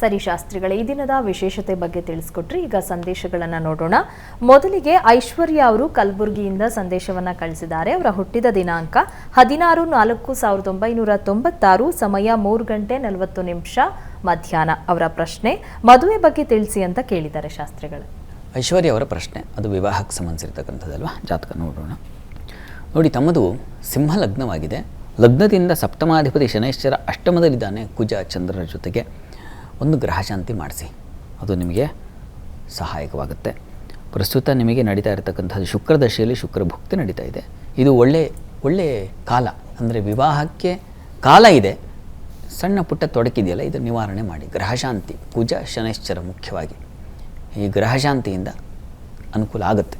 ಸರಿ ಶಾಸ್ತ್ರಿಗಳೇ, ಈ ದಿನದ ವಿಶೇಷತೆ ಬಗ್ಗೆ ತಿಳಿಸ್ಕೊಟ್ರಿ. ಈಗ ಸಂದೇಶಗಳನ್ನು ನೋಡೋಣ. ಮೊದಲಿಗೆ ಐಶ್ವರ್ಯ ಅವರು ಕಲಬುರಗಿಯಿಂದ ಸಂದೇಶವನ್ನು ಕಳಿಸಿದ್ದಾರೆ. ಅವರ ಹುಟ್ಟಿದ ದಿನಾಂಕ ಹದಿನಾರು ನಾಲ್ಕು ಸಾವಿರದ ಒಂಬೈನೂರ ತೊಂಬತ್ತಾರು, ಸಮಯ ಮೂರು ಗಂಟೆ ನಲವತ್ತು ನಿಮಿಷ ಮಧ್ಯಾಹ್ನ. ಅವರ ಪ್ರಶ್ನೆ, ಮದುವೆ ಬಗ್ಗೆ ತಿಳಿಸಿ ಅಂತ ಕೇಳಿದ್ದಾರೆ ಶಾಸ್ತ್ರಿಗಳು. ಐಶ್ವರ್ಯ ಅವರ ಪ್ರಶ್ನೆ, ಅದು ವಿವಾಹಕ್ಕೆ ಸಂಬಂಧಿಸಿರ್ತಕ್ಕಂಥದ್ದಲ್ವಾ? ಜಾತಕ ನೋಡೋಣ. ನೋಡಿ, ತಮ್ಮದು ಸಿಂಹ ಲಗ್ನವಾಗಿದೆ ಲಗ್ನದಿಂದ ಸಪ್ತಮಾಧಿಪತಿ ಶನೈಶ್ಚರ ಅಷ್ಟಮದಲ್ಲಿದ್ದಾನೆ ಕುಜ ಚಂದ್ರರ ಜೊತೆಗೆ. ಒಂದು ಗ್ರಹಶಾಂತಿ ಮಾಡಿಸಿ. ಅದು ನಿಮಗೆ ಸಹಾಯಕವಾಗುತ್ತೆ. ಪ್ರಸ್ತುತ ನಿಮಗೆ ನಡೀತಾ ಇರತಕ್ಕಂಥದ್ದು ಶುಕ್ರದಶೆಯಲ್ಲಿ ಶುಕ್ರ ಭುಕ್ತಿ ನಡೀತಾ ಇದೆ. ಇದು ಒಳ್ಳೆ ಒಳ್ಳೆ ಕಾಲ. ಅಂದರೆ ವಿವಾಹಕ್ಕೆ ಕಾಲ ಇದೆ. ಸಣ್ಣ ಪುಟ್ಟ ತೊಡಕಿದೆಯಲ್ಲ, ಇದು ನಿವಾರಣೆ ಮಾಡಿ. ಗ್ರಹಶಾಂತಿ ಕುಜ, ಶನೈಶ್ಚರ ಮುಖ್ಯವಾಗಿ. ಈ ಗ್ರಹಶಾಂತಿಯಿಂದ ಅನುಕೂಲ ಆಗುತ್ತೆ.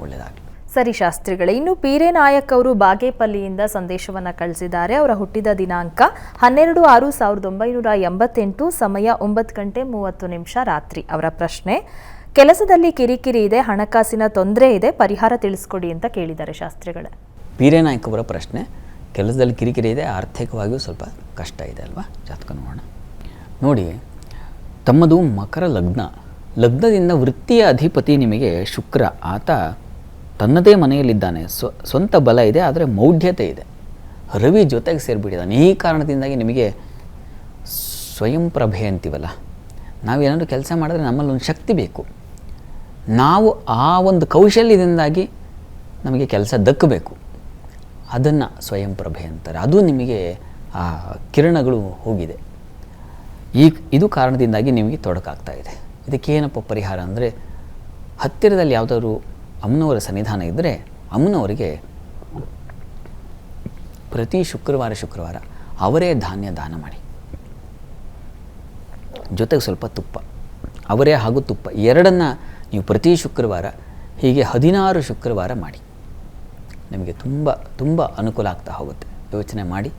ಒಳ್ಳೆಯದಾಗಲಿ ಸರಿ ಶಾಸ್ತ್ರಿಗಳೇ, ಇನ್ನು ಪೀರೆ ನಾಯಕ್ ಅವರು ಬಾಗೇಪಲ್ಲಿಯಿಂದ ಸಂದೇಶವನ್ನ ಕಳಿಸಿದ್ದಾರೆ. ಅವರ ಹುಟ್ಟಿದ ದಿನಾಂಕ ಹನ್ನೆರಡು ಆರು ಸಾವಿರದ ಒಂಬೈನೂರ ಎಂಬತ್ತೆಂಟು, ಸಮಯ ಒಂಬತ್ತು ಗಂಟೆ ಮೂವತ್ತು ನಿಮಿಷ ರಾತ್ರಿ. ಅವರ ಪ್ರಶ್ನೆ, ಕೆಲಸದಲ್ಲಿ ಕಿರಿಕಿರಿ ಇದೆ, ಹಣಕಾಸಿನ ತೊಂದರೆ ಇದೆ, ಪರಿಹಾರ ತಿಳಿಸ್ಕೊಡಿ ಅಂತ ಕೇಳಿದ್ದಾರೆ ಶಾಸ್ತ್ರಿಗಳೇ. ಪೀರೇನಾಯಕ್ ಅವರ ಪ್ರಶ್ನೆ, ಕೆಲಸದಲ್ಲಿ ಕಿರಿಕಿರಿ ಇದೆ, ಆರ್ಥಿಕವಾಗಿಯೂ ಸ್ವಲ್ಪ ಕಷ್ಟ ಇದೆ ಅಲ್ವಾ? ಜಾತಕ ನೋಡೋಣ. ನೋಡಿ, ತಮ್ಮದು ಮಕರ ಲಗ್ನ. ಲಗ್ನದಿಂದ ವೃತ್ತಿಯ ಅಧಿಪತಿ ನಿಮಗೆ ಶುಕ್ರ, ಆತ ತನ್ನದೇ ಮನೆಯಲ್ಲಿದ್ದಾನೆ. ಸ್ವ, ಸ್ವಂತ ಬಲ ಇದೆ, ಆದರೆ ಮೌಢ್ಯತೆ ಇದೆ. ರವಿ ಜೊತೆಗೆ ಸೇರಿಬಿಟ್ಟಿದ್ದಾನೆ. ಈ ಕಾರಣದಿಂದಾಗಿ ನಿಮಗೆ ಸ್ವಯಂ ಪ್ರಭೆ ಅಂತೀವಲ್ಲ. ನಾವೇನಾದರೂ ಕೆಲಸ ಮಾಡಿದ್ರೆ ನಮ್ಮಲ್ಲಿ ಒಂದು ಶಕ್ತಿ ಬೇಕು. ನಾವು ಆ ಒಂದು ಕೌಶಲ್ಯದಿಂದಾಗಿ ನಮಗೆ ಕೆಲಸ ದಕ್ಕಬೇಕು. ಅದನ್ನು ಸ್ವಯಂ ಪ್ರಭೆ ಅಂತಾರೆ. ಅದು ನಿಮಗೆ ಆ ಕಿರಣಗಳು ಹೋಗಿದೆ. ಈ ಇದು ಕಾರಣದಿಂದಾಗಿ ನಿಮಗೆ ತೊಡಕಾಗ್ತಾ ಇದೆ. ಇದಕ್ಕೇನಪ್ಪ ಪರಿಹಾರ ಅಂದರೆ ಹತ್ತಿರದಲ್ಲಿ ಯಾವುದಾದ್ರು ಅಮ್ಮನವರ ಸನ್ನಿಧಾನ ಇದ್ದರೆ ಅಮ್ಮನವರಿಗೆ ಪ್ರತಿ ಶುಕ್ರವಾರ ಶುಕ್ರವಾರ ಅವರೇ ಧಾನ್ಯ ದಾನ ಮಾಡಿ. ಜೊತೆಗೆ ಸ್ವಲ್ಪ ತುಪ್ಪ. ಅವರೇ ಹಾಗೂ ತುಪ್ಪ. ಎರಡನ್ನು ನೀವು ಪ್ರತಿ ಶುಕ್ರವಾರ, ಹೀಗೆ ಹದಿನಾರು ಶುಕ್ರವಾರ ಮಾಡಿ. ನಿಮಗೆ ತುಂಬ ತುಂಬ ಅನುಕೂಲ ಆಗ್ತಾ ಹೋಗುತ್ತೆ. ಯೋಚನೆ ಮಾಡಿ,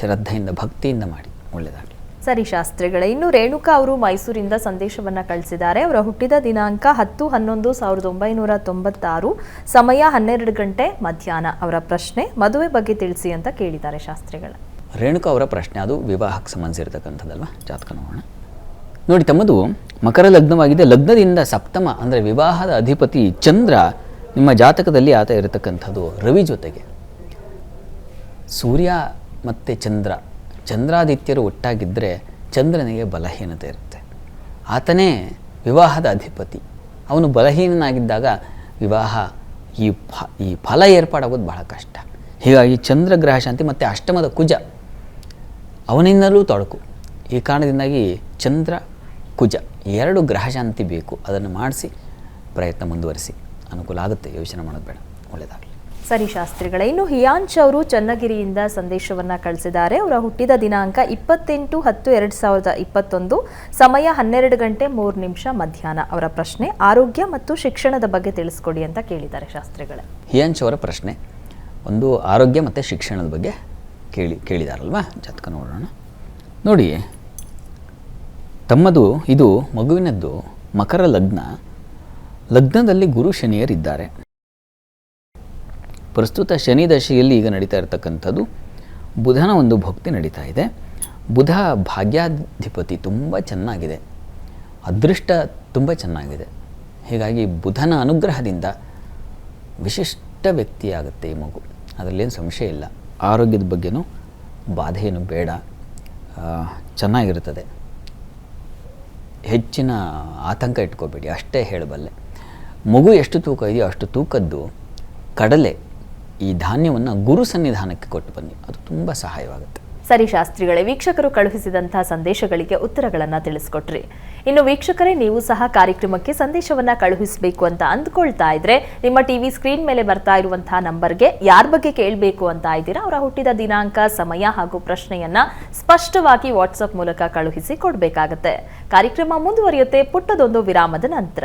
ಶ್ರದ್ಧೆಯಿಂದ, ಭಕ್ತಿಯಿಂದ ಮಾಡಿ. ಒಳ್ಳೆಯದಾಗಲಿ ಸರಿ ಶಾಸ್ತ್ರಿಗಳೇ, ಇನ್ನು ರೇಣುಕಾ ಅವರು ಮೈಸೂರಿಂದ ಸಂದೇಶವನ್ನ ಕಳಿಸಿದ್ದಾರೆ. ಅವರ ಹುಟ್ಟಿದ ದಿನಾಂಕ ಹತ್ತು ಹನ್ನೊಂದು ಸಾವಿರದ ಒಂಬೈನೂರ ತೊಂಬತ್ತಾರು, ಸಮಯ ಹನ್ನೆರಡು ಗಂಟೆ ಮಧ್ಯಾಹ್ನ. ಅವರ ಪ್ರಶ್ನೆ ಮದುವೆ ಬಗ್ಗೆ ತಿಳಿಸಿ ಅಂತ ಕೇಳಿದ್ದಾರೆ ಶಾಸ್ತ್ರಿಗಳ. ರೇಣುಕಾ ಅವರ ಪ್ರಶ್ನೆ, ಅದು ವಿವಾಹಕ್ಕೆ ಸಂಬಂಧಿಸಿರ್ತಕ್ಕಂಥದ್ದಲ್ವ? ಜಾತಕ ನೋಡೋಣ. ನೋಡಿ ತಮ್ಮದು, ಮಕರ ಲಗ್ನವಾಗಿದೆ. ಲಗ್ನದಿಂದ ಸಪ್ತಮ, ಅಂದರೆ ವಿವಾಹದ ಅಧಿಪತಿ ಚಂದ್ರ ನಿಮ್ಮ ಜಾತಕದಲ್ಲಿ ಆತ ಇರತಕ್ಕಂಥದ್ದು ರವಿ ಜೊತೆಗೆ. ಸೂರ್ಯ ಮತ್ತು ಚಂದ್ರ. ಚಂದ್ರಾದಿತ್ಯರು ಒಟ್ಟಾಗಿದ್ದರೆ ಚಂದ್ರನಿಗೆ ಬಲಹೀನತೆ ಇರುತ್ತೆ. ಆತನೇ ವಿವಾಹದ ಅಧಿಪತಿ. ಅವನು ಬಲಹೀನನಾಗಿದ್ದಾಗ ವಿವಾಹ ಈ ಫ, ಈ ಫಲ ಏರ್ಪಾಡಾಗೋದು ಬಹಳ ಕಷ್ಟ. ಹೀಗಾಗಿ ಚಂದ್ರ ಗ್ರಹ ಶಾಂತಿ ಮತ್ತು ಅಷ್ಟಮದ ಕುಜ ಅವನಿಂದಲೂ ತೊಡಕು. ಈ ಕಾರಣದಿಂದಾಗಿ ಚಂದ್ರ, ಕುಜ ಎರಡು ಗ್ರಹ ಶಾಂತಿ ಬೇಕು. ಅದನ್ನು ಮಾಡಿಸಿ ಪ್ರಯತ್ನ ಮುಂದುವರಿಸಿ. ಅನುಕೂಲ ಆಗುತ್ತೆ. ಯೋಚನೆ ಮಾಡೋದು ಬೇಡ. ಒಳ್ಳೆಯದಾಗಲಿ. ಸರಿ ಶಾಸ್ತ್ರಿಗಳೇ, ಇನ್ನು ಹಿಯಾಂಶ್ ಅವರು ಚನ್ನಗಿರಿಯಿಂದ ಸಂದೇಶವನ್ನ ಕಳಿಸಿದ್ದಾರೆ. ಅವರ ಹುಟ್ಟಿದ ದಿನಾಂಕ ಇಪ್ಪತ್ತೆಂಟು ಹತ್ತು ಎರಡು ಸಾವಿರದ ಇಪ್ಪತ್ತೊಂದು, ಸಮಯ ಹನ್ನೆರಡು ಗಂಟೆ ಮೂರು ನಿಮಿಷ ಮಧ್ಯಾಹ್ನ. ಅವರ ಪ್ರಶ್ನೆ, ಆರೋಗ್ಯ ಮತ್ತು ಶಿಕ್ಷಣದ ಬಗ್ಗೆ ತಿಳಿಸ್ಕೊಡಿ ಅಂತ ಕೇಳಿದ್ದಾರೆ ಶಾಸ್ತ್ರಿಗಳೇ. ಹಿಯಾಂಶ್ ಅವರ ಪ್ರಶ್ನೆ, ಒಂದು ಆರೋಗ್ಯ ಮತ್ತು ಶಿಕ್ಷಣದ ಬಗ್ಗೆ ಕೇಳಿ, ಕೇಳಿದಾರಲ್ವಾ? ಜಾತಕ ನೋಡೋಣ. ನೋಡಿ, ತಮ್ಮದು, ಇದು ಮಗುವಿನದ್ದು ಮಕರ ಲಗ್ನ. ಲಗ್ನದಲ್ಲಿ ಗುರು ಶನಿಯರಿದ್ದಾರೆ. ಪ್ರಸ್ತುತ ಶನಿ ದಶೆಯಲ್ಲಿ ಈಗ ನಡೀತಾ ಇರತಕ್ಕಂಥದ್ದು. ಬುಧನ ಒಂದು ಭಕ್ತಿ ನಡೀತಾ ಇದೆ. ಬುಧ ಭಾಗ್ಯಾಧಿಪತಿ ತುಂಬ ಚೆನ್ನಾಗಿದೆ. ಅದೃಷ್ಟ ತುಂಬ ಚೆನ್ನಾಗಿದೆ. ಹೀಗಾಗಿ ಬುಧನ ಅನುಗ್ರಹದಿಂದ ವಿಶಿಷ್ಟ ವ್ಯಕ್ತಿಯಾಗುತ್ತೆ ಈ ಮಗು. ಅದರಲ್ಲೇನು ಸಂಶಯ ಇಲ್ಲ. ಆರೋಗ್ಯದ ಬಗ್ಗೆನೂ ಬಾಧೆಯೇನು ಬೇಡ. ಚೆನ್ನಾಗಿರುತ್ತದೆ. ಹೆಚ್ಚಿನ ಆತಂಕ ಇಟ್ಕೋಬೇಡಿ. ಅಷ್ಟೇ ಹೇಳಬಲ್ಲೆ. ಮಗು ಎಷ್ಟು ತೂಕ ಇದೆಯೋ ಅಷ್ಟು ತೂಕದ್ದು ಕಡಲೆ. ಈ ಧಾನ್ಯವನ್ನು ಗುರು ಸನ್ನಿಧಾನಕ್ಕೆ ಕೊಟ್ಟು ಬನ್ನಿ. ಅದು ತುಂಬ ಸಹಾಯವಾಗುತ್ತೆ. ಸರಿ ಶಾಸ್ತ್ರಿಗಳೇ, ವೀಕ್ಷಕರು ಕಳುಹಿಸಿದಂತಹ ಸಂದೇಶಗಳಿಗೆ ಉತ್ತರಗಳನ್ನು ತಿಳಿಸ್ಕೊಟ್ರಿ. ಇನ್ನು ವೀಕ್ಷಕರೇ, ನೀವು ಸಹ ಕಾರ್ಯಕ್ರಮಕ್ಕೆ ಸಂದೇಶವನ್ನ ಕಳುಹಿಸಬೇಕು ಅಂತ ಅಂದ್ಕೊಳ್ತಾ ಇದ್ರೆ, ನಿಮ್ಮ ಟಿವಿ ಸ್ಕ್ರೀನ್ ಮೇಲೆ ಬರ್ತಾ ಇರುವಂತಹ ನಂಬರ್ಗೆ ಯಾರ ಬಗ್ಗೆ ಕೇಳಬೇಕು ಅಂತ ಇದ್ದೀರಾ, ಅವರ ಹುಟ್ಟಿದ ದಿನಾಂಕ, ಸಮಯ ಹಾಗೂ ಪ್ರಶ್ನೆಯನ್ನ ಸ್ಪಷ್ಟವಾಗಿ ವಾಟ್ಸಪ್ ಮೂಲಕ ಕಳುಹಿಸಿ ಕೊಡಬೇಕಾಗತ್ತೆ. ಕಾರ್ಯಕ್ರಮ ಮುಂದುವರಿಯುತ್ತೆ, ಪುಟ್ಟದೊಂದು ವಿರಾಮದ ನಂತರ.